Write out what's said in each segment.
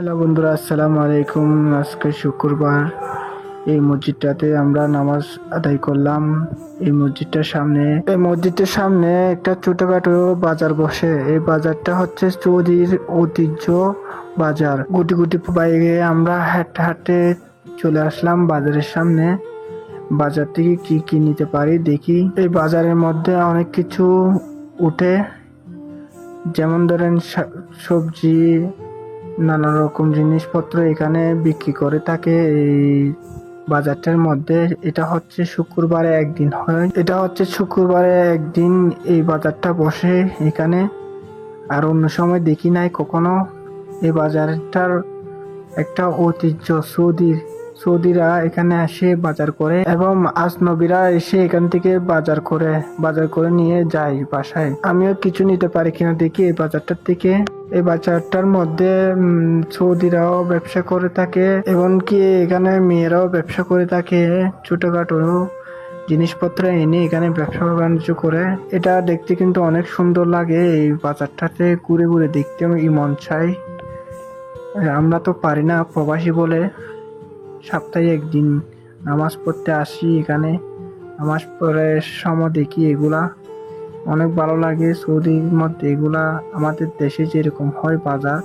Hello বন্ধুরা, আসসালামু আলাইকুম। আজকে শুক্রবার। এই মসজিদটাতে আমরা নামাজ আদায় করলাম। এই মসজিদটার সামনে, এই মসজিদটার সামনে একটা ছোটখাটো বাজার বসে। এই বাজারটা হচ্ছে সৌদির ঐতিহ্য বাজার। গুটি গুটি বাইরে আমরা হাঁটতে হাঁটতে চলে আসলাম বাজারের সামনে। বাজার থেকে কি কি নিতে পারি দেখি। এই বাজারের মধ্যে অনেক কিছু উঠে। যেমন ধরেন সবজি নানা রকম জিনিসপত্র এখানে বিক্রি করে থাকে। এই বাজারটার মধ্যে এটা হচ্ছে শুক্রবারে একদিন হয়। এটা হচ্ছে শুক্রবারে একদিন এই বাজারটা বসে এখানে। আর অন্য সময় দেখি নাই কখনো। এই বাজারটার একটা ঐতিহ্য, সৌদির, সৌদিরা এখানে এসে বাজার করে এবং আসনবীরা এসে এখান থেকে বাজার করে বাজার করে নিয়ে যায় বাসায়। আমিও কিছু নিতে পারি কিনা দেখি এই বাজারটার থেকে এই বাজারটার মধ্যে সৌদিরাও ব্যবসা করে থাকে, এমনকি এখানে মেয়েরাও ব্যবসা করে থাকে, ছোটখাটো জিনিসপত্র এনে এখানে ব্যবসা বাণিজ্য করে। এটা দেখতে কিন্তু অনেক সুন্দর লাগে, এই বাজারটাতে ঘুরে ঘুরে দেখতে মন চাই। আমরা তো পারি না প্রবাসী বলে। সপ্তাহে একদিন নামাজ পড়তে আসি এখানে, নামাজ পড়ে সময় দেখি এগুলা। অনেক ভালো লাগে। সৌদির মধ্যে এগুলা আমাদের দেশে যেরকম হয় বাজার,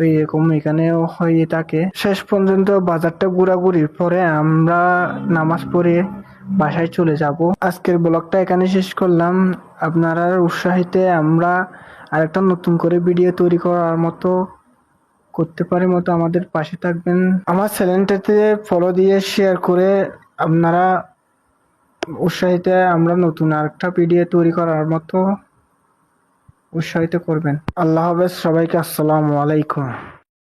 ওই রকম এখানেও হয়ে থাকে শেষ পর্যন্ত বাজারটা ঘোরাঘুরির পরে আমরা নামাজ পড়ে বাসায় চলে যাব। আজকের ব্লগটা এখানে শেষ করলাম। আপনারা উৎসাহিতে আমরা আরেকটা নতুন করে ভিডিও তৈরি করার মতো, করতে পারি মতো আমাদের পাশে থাকবেন। আমার চ্যানেলটাতে ফলো দিয়ে শেয়ার করে আপনারা উৎসাহিত আমরা নতুন আরেকটা পিডিএ তৈরি করার মতো উৎসাহিত করবেন। আল্লাহ হাফেজ, সবাইকে আসসালামু আলাইকুম।